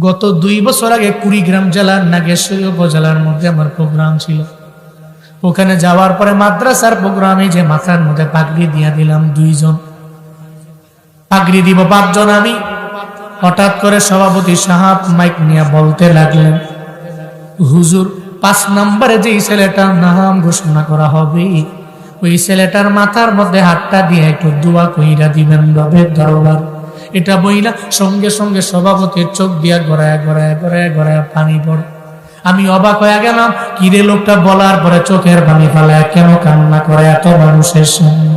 গত দুই বছর আগে কুড়িগ্রাম জেলার নাগেশ্বরী উপজেলার মধ্যে আমার প্রোগ্রাম ছিল। ওখানে যাওয়ার পরে মাদ্রাসার প্রোগ্রামে যে মাথার মধ্যে পাগড়ি দিয়া দিলাম দুইজন। পাগড়ি দিব পাঁচজন আমি। হঠাৎ করে সভাপতি সাহাব মাইক নিয়ে বলতে লাগলেন, হুজুর, পাঁচ নম্বরে যে ছেলেটার নাম ঘোষণা করা হবে, ওই ছেলেটার মাথার মধ্যে হাতটা দিয়ে একটু দোয়া কইরা দিবেন রবের দরবার। এটা বইলা সঙ্গে সঙ্গে সভাপতির চোখ দিয়া গড়ায় গড়ায় গড়ায় গড়ায় পানি পড়ে। আমি অবাক হয়ে গেলাম কিরে লোকটা বলার পরে চোখের পানি ফেলায়? কেন কান্না করে এত মানুষের সামনে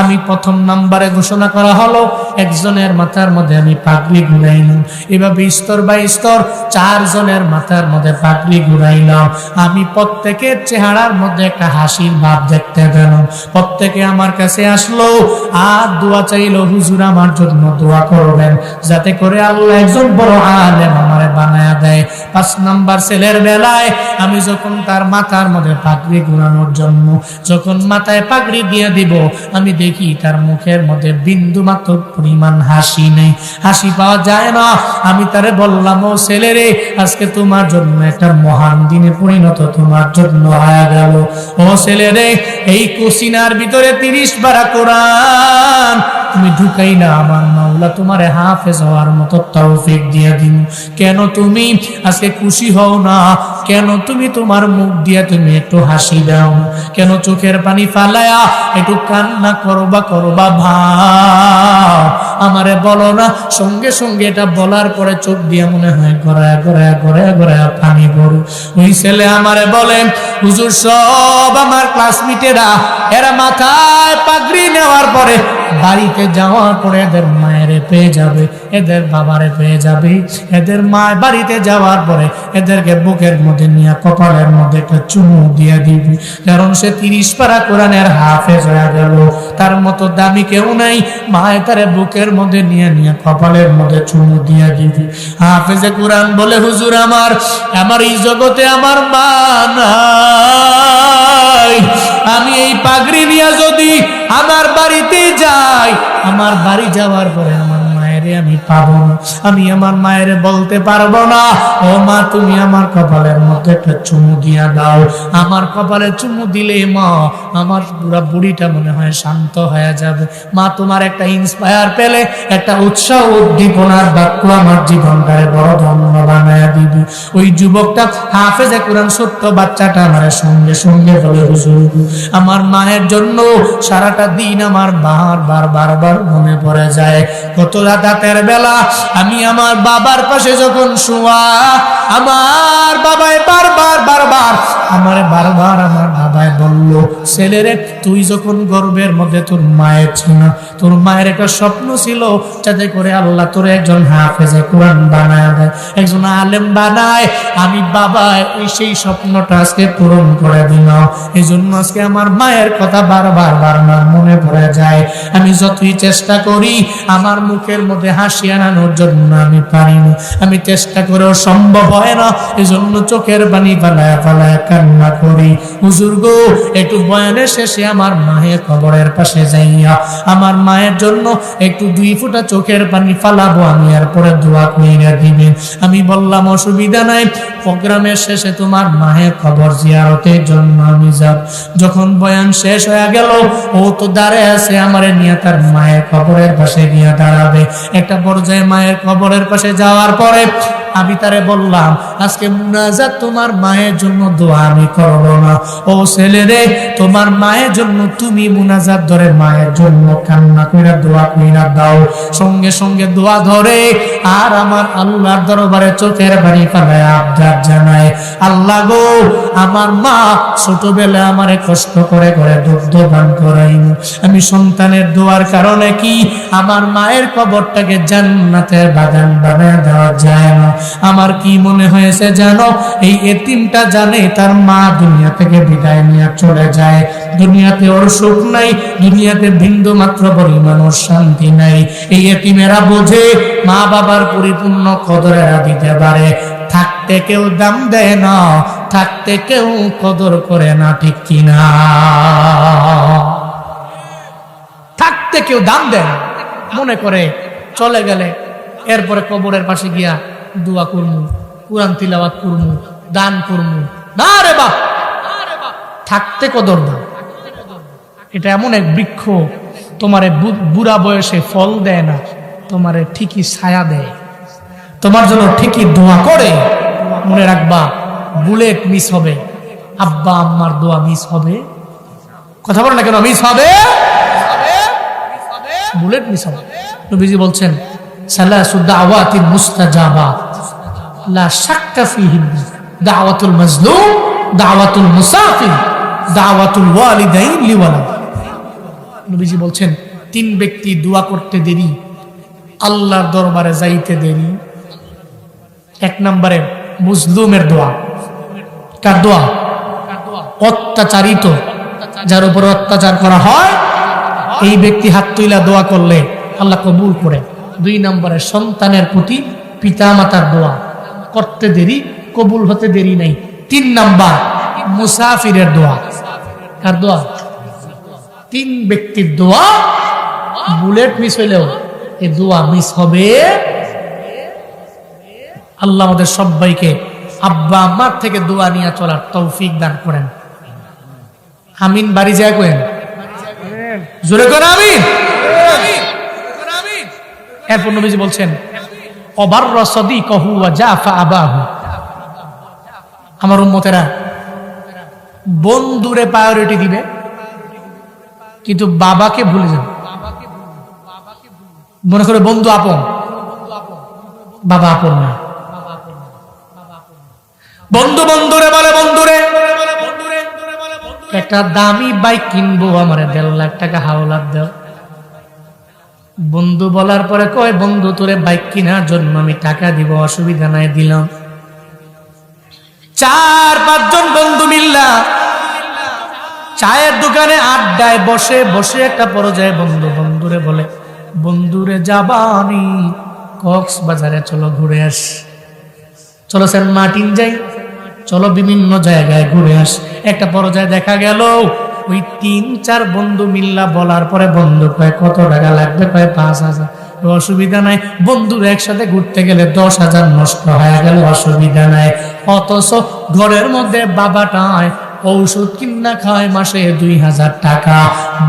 আমি প্রথম নাম্বারে ঘোষণা করা হলো, একজনের মাথার মধ্যে আমি পাগড়ি ঘুরাইলাম। এভাবে স্তর বাই স্তর চারজনের মাথার মধ্যে পাগড়ি ঘুরাইলাম। আমি প্রত্যেকের চেহারার মধ্যে একটা হাসির ভাব দেখতে পেলাম। প্রত্যেকে আমার কাছে আসলো, আর দোয়া চাইলো হুজুর আমার জন্য দোয়া করবেন, যাতে করে আল্লাহ একজন বড় আলেম আমারে বানায়া দেয়। পাঁচ নাম্বার ছেলের বেলায় আমি যখন তার মাথার মধ্যে পাগড়ি ঘুরানোর জন্য, যখন মাথায় পাগড়ি দিয়ে দিব, আমি দেখি তার মুখের মধ্যে বিন্দু মাত্র পরিমাণ হাসি নেই। হাসি পাওয়া যায় না। আমি তারে বললাম, ও ছেলে রে আজকে তোমার জন্য একটা মহান দিনে পরিণত তোমার জন্য হয়ে গেল। ও ছেলে রে এই কুসিনার ভিতরে তিরিশ বারা কোরআন। তুমি ঢুকাই না আমার মাওলা তোমার হাফেজ হওয়ার মতো তৌফিক দিয়ে দিন। কেন তুমি আজকে খুশি হও না? কেন তুমি তোমার মুখ দিয়ে তুমি একটু হাসি দাও? কেন চোখের পানি ফালায়া একটু কান্না করবা করবা ভাব? আমারে বলো না, সঙ্গে সঙ্গে এটা বলার পরে চোখ দিয়ে মনে হয় গড়ায় গড়ায় গড়ায় গড়ায় পানি পড়ে ওই ছেলে আমারে বলে, হুজুর, সব আমার ক্লাসমেটেরা এরা মাথায় পাগড়ি নেওয়ার পরে বাড়িতে যাওয়ার পরে এদের মায়েরে পেয়ে যাবে, এদের বাবারে পেয়ে যাবে। এদের মা বাড়িতে যাওয়ার পরে এদেরকে বুকের মধ্যে নিয়ে কপালের মধ্যে একটা চুমু দিয়ে দিবি। কারণ সে তিরিশ পারা কোরআনের হাফেজ হয়ে গেল। তার মতো দামি কেউ নাই। মায়ের তারে বুকের মধ্যে নিয়ে নিয়ে কপালের মধ্যে চুমু দিয়ে দিবি। হাফেজে কোরআন বলে, হুজুর আমার আমার এই জগতে আমার মা নাই। আমি এই পাগড়ি নিয়ে যদি আমার বাড়িতে যাই। আমার বাড়ি যাওয়ার পরে আমার মায়েরে আমি পাবো না, আমি আমার মায়েরে বলতে পারব না। ও মা, তুমি আমার কপালের মধ্যে একটা চুমু দিয়া দাও। আমার কপালে চুমু দিলে মা, আমার পুরা বুড়িটা মনে হয় শান্ত হয়ে যাবে। মা, তোমার একটা ইন্সপায়ার পেলে, একটা উৎসাহ, উদ্দীপনার বাক্য আমার জীবনটারে বড় ধন্য বানায় দিবি। ওই যুবকটা হাফেজে কোরআন ছোট্ট বাচ্চাটা আমার সঙ্গে সঙ্গে বলে, হুজুর, আমার মায়ের জন্য সারাটা দিন আমার বার বার বারবার মনে পড়ে যায়। কত রাতের বেলা আমি আমার বাবার পাশে যখন শোয়া, আমার বাবায় বারবার বারবার, আমার বারবার, আমার বাবাই বলল ছেলেরে, তুই যখন গর্বের মধ্যে তোর মায়ের ছিল, তোর মায়ের একটা স্বপ্ন ছিল, যাতে করে আল্লাহ তোর একজন হাফেজে কোরআন বানায় দেয়, একজন আলেম বানায়, আমি বাবা সেই স্বপ্নটা আজকে পূরণ করে দিলাম এই জন্য আজকে আমার মায়ের কথা বারবার বারবার মনে পড়ে যায়। আমি যতই চেষ্টা করি, আমার মুখের মধ্যে হাসি আনানোর জন্য আমি পারি না। আমি চেষ্টা করেও সম্ভব হয় না এই জন্য চোখের পানি পালায় পালায় কান্না করি। হুজুর গো একটু বয়ানের শেষে আমার মায়ের কবরের পাশে যাইয়া আমার মায়ের জন্য একটু দুই ফুটা চোখের পানি ফালাবো, আমি এরপরে দোয়া কইরা দিবেন। আমি বললাম, অসুবিধা নাই, প্রোগ্রামের শেষে তোমার মায়ের খবর জিয়ারতের জন্য আমি যাব। যখন বয়ান শেষ হয়ে গেল, ও তো দাঁড়ায় আছে, আমারে নিয়ে তার মায়ের কবরের পাশে গিয়ে দাঁড়াবে। একটা পর্যায়ে মায়ের কবরের পাশে যাওয়ার পরে আমি তারে বললাম, আজকে মুনাজাত তোমার মায়ের জন্য দোয়া আমি করব না। ও ছেলে রে, তোমার মায়ের জন্য তুমি মুনাজাত ধরে মায়ের জন্য কান্না কইরা দোয়া কইরা দাও। সঙ্গে সঙ্গে দোয়া ধরে আর আমার আল্লাহর দরবারে চোখের বাড়ি ফেলায় আবদার জানায়, আল্লাহ গো, আমার মা ছোটবেলায় আমারে কষ্ট করে করে দুগ্ধ পান করাইন আমি সন্তানের দোয়ার কারণে কি আমার মায়ের কবরটাকে জান্নাতের বাগান বানায় দেওয়া যায় না? আমার কি মনে হয়েছে জানো? এই এতিমটা জানে তার মা দুনিয়া থেকে বিদায় নিয়ে চলে যায়। দুনিয়াতে ওর সুখ নাই, দুনিয়াতে বিন্দু মাত্র পরিমাণ ওর শান্তি নাই। এই এতিমেরা বোঝে মা বাবার পরিপূর্ণ কদরেরা দিতে পারে থাকতে কেউ দাম দেয় না, থাকতে কেউ কদর করে না, ঠিক কিনা? থাকতে কেউ দাম দেয় মনে করে চলে গেলে, এরপরে কবরের পাশে গিয়া দোয়া করমু, কোরআন তিলাওয়াত করমু, দান করমু। না রে বাপ! থাকতে কদর দাও এটা এমন এক বৃক্ষ, তোমারে বু- বুড়া বয়সে ফল দেয় না, তোমারে ঠিকই ছায়া দেয়। তোমার জন্য ঠিকই দোয়া করে। মনে রাখবা, বুলেট মিস হবে। আব্বা, আম্মার দোয়া মিস হবে। কথা বলে না কেন, মিস হবে? বুলেট মিস হবে। নবীজি বলছেন বলছেন, তিন ব্যক্তি দোয়া করতে দেরি, আল্লাহর দরবারে যাইতে দেরি। এক নম্বরে মুজলুমের দোয়া। কার দোয়া? অত্যাচারিত, যার উপর অত্যাচার করা হয়, এই ব্যক্তি হাত তুইলা দোয়া করলে আল্লাহ কবুল করে। দুই নম্বরে সন্তানের প্রতি পিতা মাতার দোয়া। করতে দেরি কবুল হতে দেরি নাই। তিন নাম্বার মুসাফিরের দোয়া। কার দোয়া? তিন ব্যক্তির দোয়া। বুলেট মিস হইলেও এই দোয়া মিস হবে। আল্লাহ আমাদের সবাইকে আব্বা আম্মার থেকে দোয়া নিয়ে চলার তৌফিক দান করেন। আমিন বাড়ি যায় কেন জোরে করে আমিন। এরপর নবীজি বলছেন অবার রসদি কহু জাফা আবাহু। আমার উম্মতেরা বন্ধুরে প্রায়োরিটি দিবে, কিন্তু বাবাকে ভুলে যাবে। মনে করে বন্ধু আপন, বাবা আপন না। বন্ধু বন্ধুরে বলে বন্ধুরে, একটা দামি বাইক কিনবো আমার, দেড় লাখ টাকা হাওলার দেও। বন্ধু বলার পরে কয়, বন্ধু, তোরে বাইক কেনার জন্য আমি টাকা দিব, অসুবিধা নাই, দিলাম। চার, পাঁচজন বন্ধু মিল্লা চায়ের দোকানে আড্ডায় বসে বসে একটা পর্যায়ে বন্ধু, বন্ধুরে বলে, বন্ধুরে যাবানি কক্সবাজারে, চলো ঘুরে আস। চলো স্যার মার্টিন যাই, চলো বিভিন্ন জায়গায় ঘুরে আস। একটা পর্যায়ে দেখা গেল ওই তিন, চার বন্ধু মিল্লা বলার পরে বন্ধু কয়, কত টাকা লাগবে? কয়, পাঁচ হাজার। অসুবিধা নাই। বন্ধুরা একসাথে ঘুরতে গেলে দশ হাজার নষ্ট হয়ে গেল, অসুবিধা নাই। অথচ ঘরের মধ্যে বাবাটায় ঔষধ কিনা খায় মাসে দুই হাজার টাকা।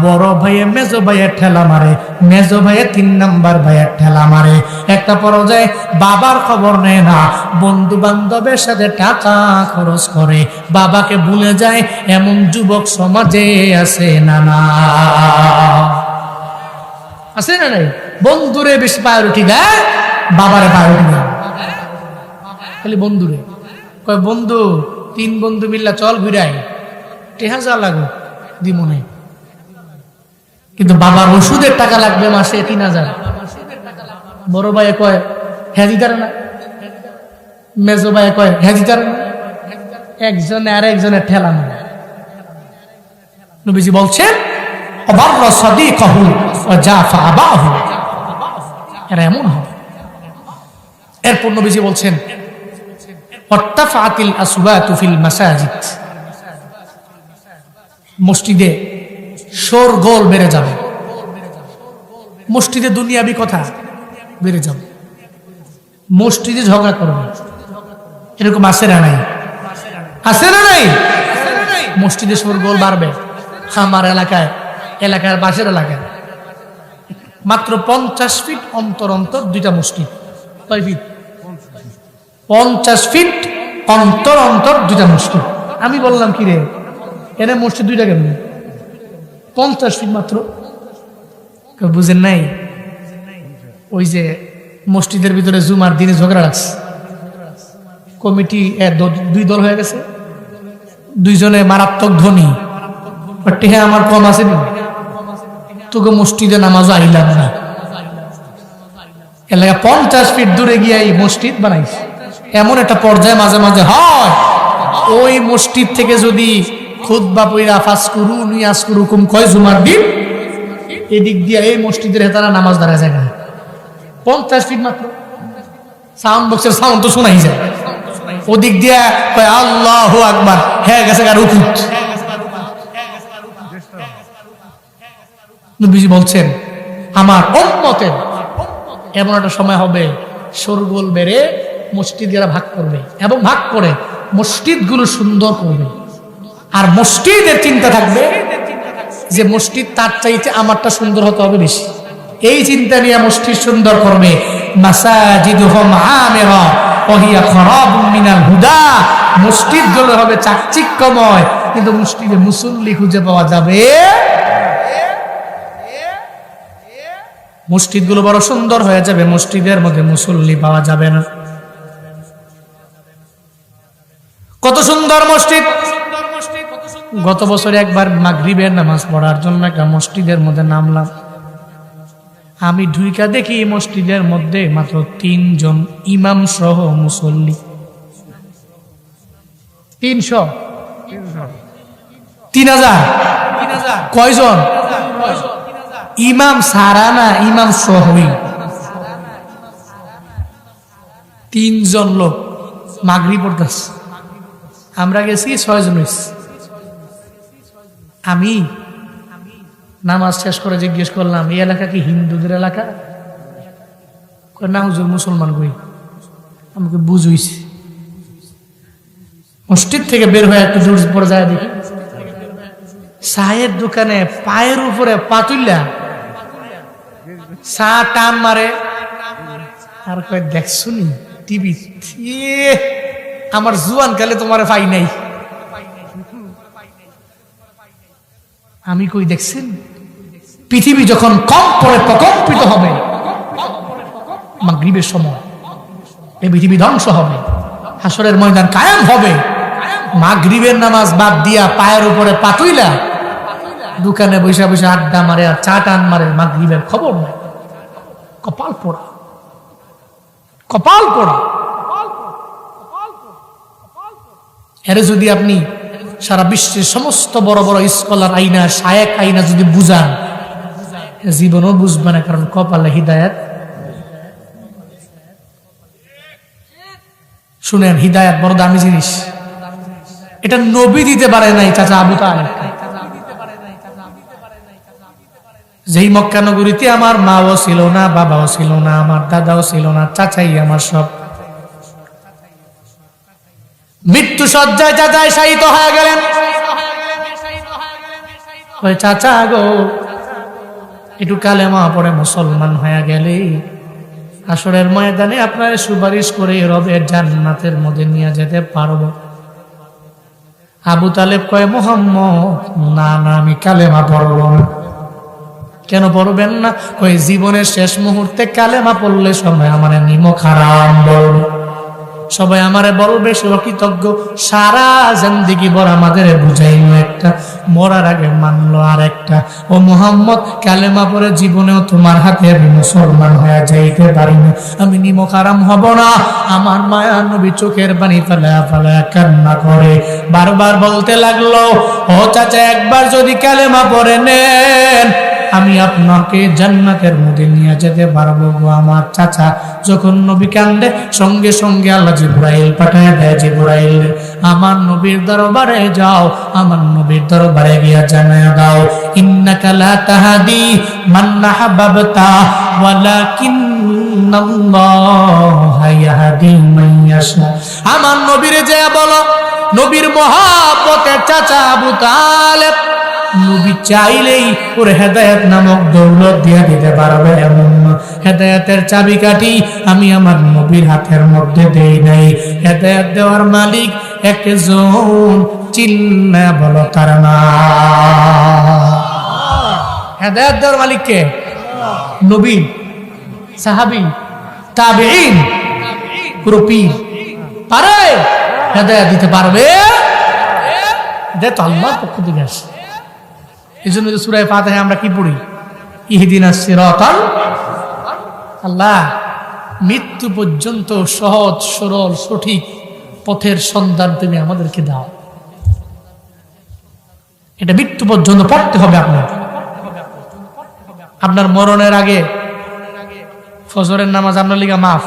বড় ভাইয়ে, মেজো ভাইয়ের ঠেলা মারে, মেজো ভাইয়ে তিন নাম্বার ভাইয়ের ঠেলা মারে। একটা পর্যায়ে বাবার খবর নেয় না বন্ধু বান্ধবের সাথে টাকা খরচ করে। বাবাকে ভুলে যায় এমন যুবক সমাজে আছে না না। আছে না নাই? বন্ধুরে বেশি প্রায়োরিটি দেয় বাবারে প্রায়োরিটি দেয় খালি বন্ধুরে। কয়, বন্ধু তিন বন্ধু মিল্লা, চল ঘুরাই টেহা যা লাগো, দিমনে। কিন্তু বাবার ওষুধের টাকা লাগবে মাসে তিন হাজার। বড় ভাই কয় হ্যাঁ না। মেজো ভাই কয় হ্যাঁ না। একজনে আর একজনের ঠেলা মারে নবীজি বলছেন অবার্র সাদিকাহু ওয়া জাফা আবাহু। এরা এমন হবে। এরপর নবীজি বলছেন অর্তাফাতিল আসওয়াতু ফিল মাসাজিদ। মসজিদে শোরগোল বেড়ে যাবে। মসজিদে দুনিয়াবি কথা বেড়ে যাবে। মসজিদে ঝগড়া করবে। এরকম আছে না নাই? আছে না নাই? মসজিদে শোরগোল বাড়বে। আমার এলাকায়, এলাকার পাশের এলাকায়। মাত্র পঞ্চাশ ফিট অন্তর অন্তর দুইটা মসজিদ। কয় পঞ্চাশ ফিট অন্তর অন্তর দুইটা মসজিদ। আমি বললাম, কি রে? এনে মসজিদ দুইটা কেমন? পঞ্চাশ ফিট মাত্র। বুঝেন নাই? ওই যে মসজিদের ভিতরে জুমার দিনে ঝগড়া লাগছে। কমিটি দুই দল হয়ে গেছে। দুইজনে মারাত্মক ধনী। টেহা আমার কম আছে তোকে মসজিদে নামাজও আইলাম না। এলাকা পঞ্চাশ ফিট দূরে গিয়ে এই মসজিদ বানাইছে। এমন একটা পর্যায়ে মাঝে মাঝে হয়। ওই মসজিদ থেকে যদি খুদ বা পইরা ফাস করু নিয়াস করু কুম কয় জুমার দিন? এদিক দিয়ে এই মসজিদের হেতারা নামাজ দাঁড়ায় যায় না। পঞ্চাশ ফিট মাত্র। সাউন্ড বক্সের সাউন্ড তো শোনাই যায়। ওদিক দিয়ে কয়, আল্লাহ আকবার। হ্যাঁ গেছে গা রুকুত। নবীজি বলছেন, আমার উম্মতের এমন একটা সময় হবে সরগোল বেড়ে মসজিদ এরা ভাগ করবে এবং ভাগ করে মসজিদগুলো সুন্দর করবে। আর মসজিদের চিন্তা থাকবে যে মসজিদ তার চাইতে আমারটা সুন্দর হতে হবে বেশি। এই চিন্তা নিয়ে মসজিদ সুন্দর করবে। হুদা। মসজিদগুলো হবে চাকচিক্যময়, কিন্তু মসজিদে মুসল্লি খুঁজে পাওয়া যাবে। মসজিদগুলো বড় সুন্দর হয়ে যাবে, মসজিদের মধ্যে মুসল্লি পাওয়া যাবে না। সুন্দর মসজিদ। গত বছর একবার মাগরিবের নামাজ পড়ার জন্য একটা মসজিদের মধ্যে নামলাম। আমি ঢুইকা দেখি মসজিদের মধ্যে মাত্র তিনজন ইমাম সহ মুসল্লি। তিনশো? তিন হাজার? কয়জন? ইমাম সারা না ইমাম সহই? তিনজন লোক মাগরি পড়তেছে। আমরা গেছি ছয়জন আমি নামাজ শেষ করে জিজ্ঞেস করলাম, এই এলাকা কি হিন্দুদের এলাকা? না হুজুর, মুসলমান কই? আমাকে বুঝুইছে। মসজিদ থেকে বের হয়ে একটু দূর পরে যায় দেখি। চায়ের দোকানে পায়ের উপরে পাতুল্লা চা টান মারে। আর কয় দেখছুনি টিভি আমার জুয়ান কালে তোমার পাই নাই। আমি কই দেখছেন? পৃথিবী যখন কম পরে প্রকম্পিত হবে, মাগরিবের সময় এই পৃথিবী ধ্বংস হবে হাসরের ময়দান কায়াম হবে, মাগরিবের নামাজ বাদ দিয়া পায়ের উপরে পাতুইলা দোকানে বসে বসে আড্ডা মারে আর চা টান মারে, মাগরিবের খবর নাই। কপাল পোড়া। কপাল পোড়া। এর যদি আপনি সারা বিশ্বের সমস্ত বড় বড় স্কলার আইনা শায়েক আইনা যদি বুঝান জীবনও বুঝবে না, কারণ কপালে হৃদায়ত। শুনেন, হৃদায়ত বড় দামি জিনিস। এটা নবী দিতে পারে নাই, চাচা আবু তালেব। যেই মক্কা নগরীতে আমার মাও ছিল না, বাবাও ছিল না, আমার দাদাও ছিল না, চাচাই আমার সব। মৃত্যু সজ্জায় চাচাই শায়িত হয়ে গেলেন। চাচা গো, একটু কালেমা পড়ে মুসলমান হয়ে গেলে আসরের ময়দানে আপনার সুপারিশ করে রবের জান্নাতের মধ্যে নিয়ে যেতে পারব। আবু তালেব কয়, মোহাম্মদ, না না, আমি কালেমা পড়ব না। কেন পড়বেন না? ওই জীবনের শেষ মুহূর্তে কালেমা পড়লে সময় আমার নিমো খারাপ বলবে। সবাই আমারে বলবে সে অকৃতজ্ঞ সারা জিন্দিগি বর আমাদের বুঝাইলো একটা, মরার আগে মানলো আর একটা ও মোহাম্মদ, কালেমা পরে জীবনেও তোমার হাতে আমি মুসলমান হয়ে যাইতে পারি না আমি নিমক আরাম হব না। আমার মায়া নবী চোখের পানি ফেলা ফেলা কান্না করে। বারবার বলতে লাগল, ও চাচা একবার যদি কালেমা পরে নেন আমি আপনাকে জান্নাতের মধ্যে নিয়ে যেতে পারব গো আমার চাচা। যখন নবী কান্দে, সঙ্গে সঙ্গে আল্লাহ জিব্রাইল পাঠায় দেয়, জিব্রাইল, আমার নবীর দরবারে যাও, আমার নবীর দরবারে গিয়া জানায় দাও। ইন্নাকা লা তাহাদি মান আহবাবতা, ওয়ালাকিন্নাল্লাহা ইয়াহদি মান ইয়াশা। আমার নবীরে যে বলো, নবীর মহাপতের চাচা আবু তালেব নবী চাইলেই ওর হেদায়ত নামক দৌলত দিয়ে দিতে পারবে এমন না। হেদায়তের চাবিকাঠি আমি আমার নবীর হাতের মধ্যে দেই নাই। হেদায়ত দেওয়ার মালিক একজন চিল্লা বলো তার না হেদায়ত দেওয়ার মালিক কে? নবী, সাহাবি তাবেইন পুরো পীর, হেদায়ত দিতে পারবে? এটা তো আল্লাহর পক্ষ থেকে আসে। এই জন্য যে সুরায় ফাতেহে আমরা কি পড়ি? ইহদিন সিরাতাল আল্লাহ মৃত্যু পর্যন্ত সহজ সরল সঠিক পথের সন্ধান তুমি আমাদেরকে দাও। এটা মৃত্যু পর্যন্ত পড়তে হবে আপনার আপনার মরণের আগে ফজরের নামাজ আপনার লিগা মাফ।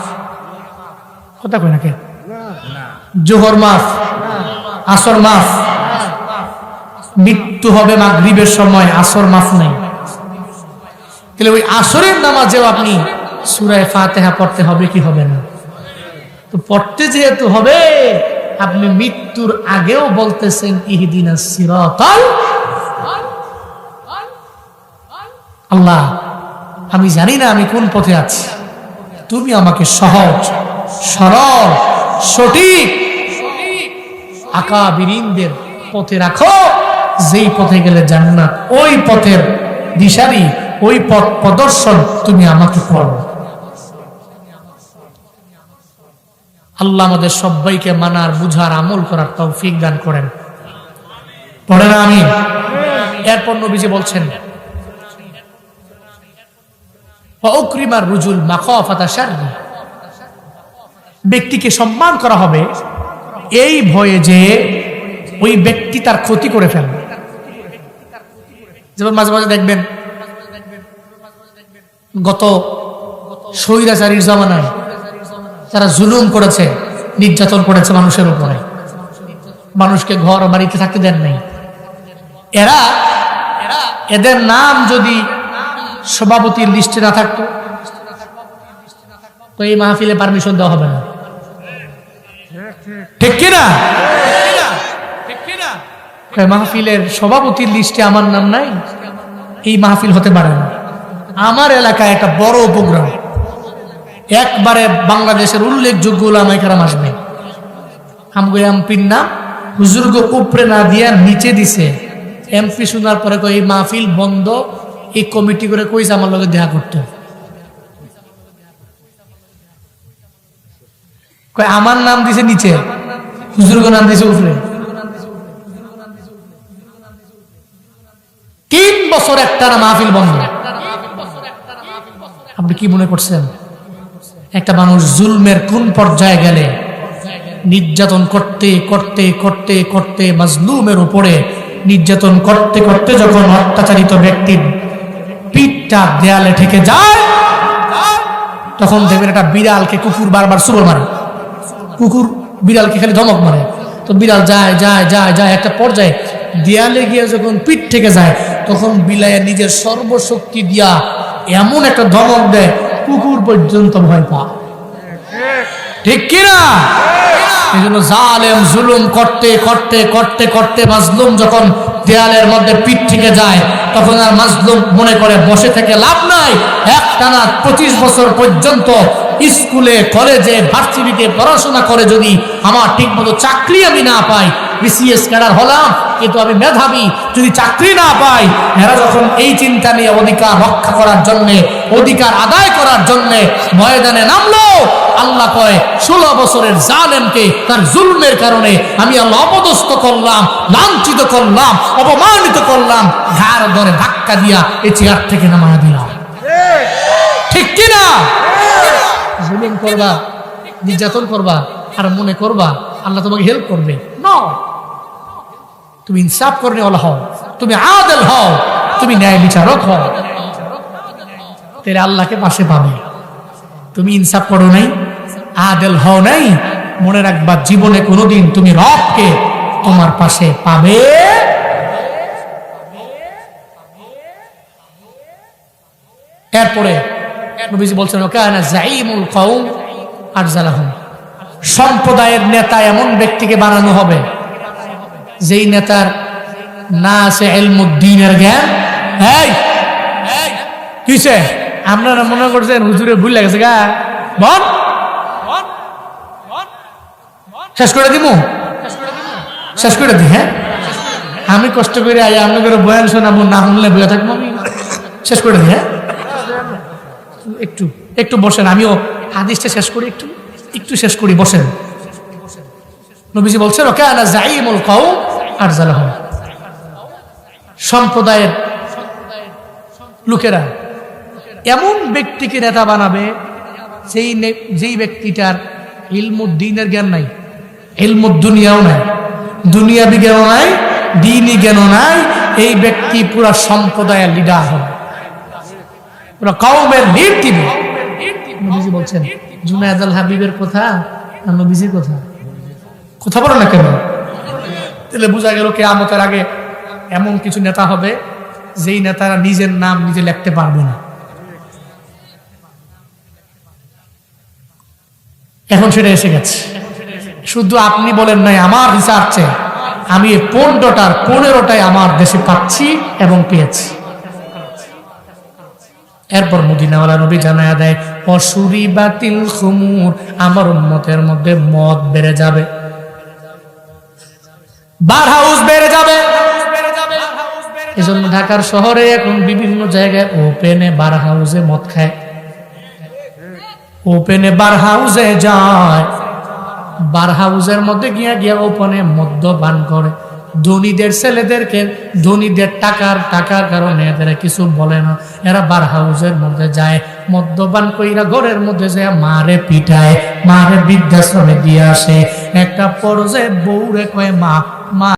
কথা কই নাকি জোহর মাফ আসর মাফ। মৃত্যু হবে মাগরিবের সময়, আসর মাফ নাই তাহলে ওই আসরের নামাজেও আপনি সুরায় ফাতেহা পড়তে হবে কি হবে না? তো পড়তে যেহেতু হবে, আপনি মৃত্যুর আগেও বলতেছেন, ইহদিনা আল্লাহ, আমি জানি না আমি কোন পথে আছি। তুমি আমাকে সহজ, সরল, সঠিক আকা বিরিনদের পথে রাখো। যেই পথে গেলে জান্নাত, ওই পথের দিশারি, ওই পথ প্রদর্শন তুমি আমাকে করো। আল্লাহ আমাদের সবাইকে মানার, বুঝার, আমল করার তৌফিক দান করেন। পড়ে না আমি? এরপর নবীজি বলছেন অক্রিমার রুজুল মাখাফাতা শাররি। ব্যক্তিকে সম্মান করা হবে, এই ভয়ে যে ওই ব্যক্তি তার ক্ষতি করে ফেলবে। যেমন মাঝে মাঝে দেখবেন, গত স্বৈরাচারীর জামানায় যারা জুলুম করেছে, নির্যাতন করেছে মানুষের উপরে। মানুষকে ঘর বাড়িতে থাকতে দেন নাই। এরা, এদের নাম যদি সভাপতির লিস্টে না থাকতো, তো এই মাহফিলে পারমিশন দেওয়া হবে না। ঠিক কিনা? মাহফিলের সভাপতির লিস্টে আমার নাম নাই? এই মাহফিল হতে পারে না। আমার এলাকায় একটা বড় প্রোগ্রাম একবারে বাংলাদেশের উল্লেখযোগ্য ওলামাইকারাম আসবে। আমগো এমপির নাম হুজুর্গ উপরে না দিয়া নিচে দিছে। এমপি শোনার পরে কই এই মাহফিল বন্ধ। এই কমিটি করে কইছে আমার লগে দেখা করতে। কয়, আমার নাম দিছে নিচে। হুজুর্গ নাম দিছে উপরে তিন বছর একটা না মাহফিল বন্ধ। আপনি কি মনে করছেন? একটা মানুষ জুলমের কোন পর্যায়ে গেলে নির্যাতন করতে করতে করতে করতে মাজলুমের উপরে নির্যাতন করতে করতে যখন অত্যাচারিত ব্যক্তির পিঠটা দেয়ালে ঠেকে যায়, তখন দেখবেন একটা বিড়ালকে কুকুর বারবার সুবর মারে। কুকুর বিড়ালকে খালি ধমক মারে। তো বিড়াল যায় যায় যায় যায় একটা পর্যায়ে দেয়ালে গিয়ে যখন পিঠ থেকে যায়, তখন বিলায়া নিজের সর্বশক্তি দিয়া এমন একটা ধমক দেয়, কুকুর পর্যন্ত ভয় পায়। ঠিক কিনা? এই জন্য জালেম জুলুম করতে করতে করতে করতে মাজলুম যখন দেয়ালের মধ্যে পিঠ থেকে যায়, তখন আর মাজলুম মনে করে বসে থেকে লাভ নাই। এক টানা পঁচিশ বছর পর্যন্ত স্কুলে, কলেজে, ভার্সিটিতে পড়াশোনা করে যদি আমার ঠিক মতো চাকরি আমি না পাই বিসিএস ক্যাডার হলাম, কিন্তু আমি মেধাবী। যদি চাকরি না পাই, এরা যখন এই চিন্তা নিয়ে অধিকার রক্ষা করার জন্যে, অধিকার আদায় করার জন্যে ময়দানে নামলো, আল্লাহ কয়, ষোলো বছরের জালেমকে তার জুলমের কারণে আমি আল্লাহ অপদস্থ করলাম, লাঞ্ছিত করলাম, অপমানিত করলাম, ঘাড় ধরে ধাক্কা দিয়া এই চেয়ার থেকে নামা দিলাম। ঠিক কিনা? জুলুম করবা, নির্যাতন করবা, আর মনে করবা, আল্লাহ তোমাকে হেল্প করবে। নয়। তুমি ইনসাফ করনে ওলা হও, তুমি আদেল হও, তুমি ন্যায় বিচারক হও। তেরে আল্লাহকে পাশে পাবে। তুমি ইনসাফ করো নাই, আদেল হও নাই, মনে রাখবা জীবনে কোনোদিন তুমি রবকে তোমার পাশে পাবে। এরপরে বলছেন জাইমুল জালাহুম সম্প্রদায়ের নেতা এমন ব্যক্তিকে বানানো হবে যেই নেতার না আছে এলমুদ্দিনের জ্ঞান কিসে? আপনারা মনে করছেন হুজুরে ভুল লাগেছে গা? বল। শেষ করে দিব শেষ করে দি হ্যাঁ? আমি কষ্ট করে আই আপনাদের বয়ান শোনাবো, না শুনলে বয়ে থাকব আমি। শেষ করে দি হ্যাঁ? একটু একটু বসেন, আমিও হাদিসটা শেষ করি, একটু একটু শেষ করি, বসেন। নবীজি বলছেন ওকে আনা জাইমুল কাউ আর জালাহ সম্প্রদায়ের লোকেরা এমন ব্যক্তিকে নেতা বানাবে সেই যেই ব্যক্তিটার ইলমুদ্দিনের জ্ঞান নাই, ইলমুদ্দুনিয়াও নাই দুনিয়া বিজ্ঞানও নাই, দিনই জ্ঞানও নাই, এই ব্যক্তি পুরা সম্প্রদায়ের লিডার হবে। পুরা কওমের লিড দিবে নবীজি বলছেন, জুনায়দ আল হাবিবের কথা আর নবীজির কথা? কথা বলো না কেন? তাহলে বোঝা গেল কে আমতের আগে এমন কিছু নেতা হবে, যেই নেতারা নিজের নাম নিজে লিখতে পারবে না। এখন সেটা এসে গেছে। শুধু আপনি বলেন নাই, আমার রিসার্চে আমি পনেরোটার পনেরোটাই আমার দেশে পাচ্ছি এবং পেয়েছি। এরপর মদিনাওয়ালা নবী জানায়া দেয়, অসুরি বাতিল খুমুর, আমার উন্মতের মধ্যে মদ বেড়ে যাবে। বার হাউস বেড়ে যাবে। এজন্য ঢাকার শহরে এখন বিভিন্ন জায়গায় ওপেনে বার হাউসে মদ খায়। ওপেনে বার হাউসে যায়। বার হাউসের মধ্যে গিয়া গিয়া ওপেনে মদ্যপান করে। ধনীদের ছেলেদেরকে ধনীদের টাকার টাকার কারণে এদের কিছু বলে না। এরা বার হাউসের মধ্যে যায়, মদ্যপান কইরা ঘরের মধ্যে যায়, মারে পিঠায় মারে বৃদ্ধাশ্রমে দিয়ে আসে। একটা পরজে বউরে কয়, মা মা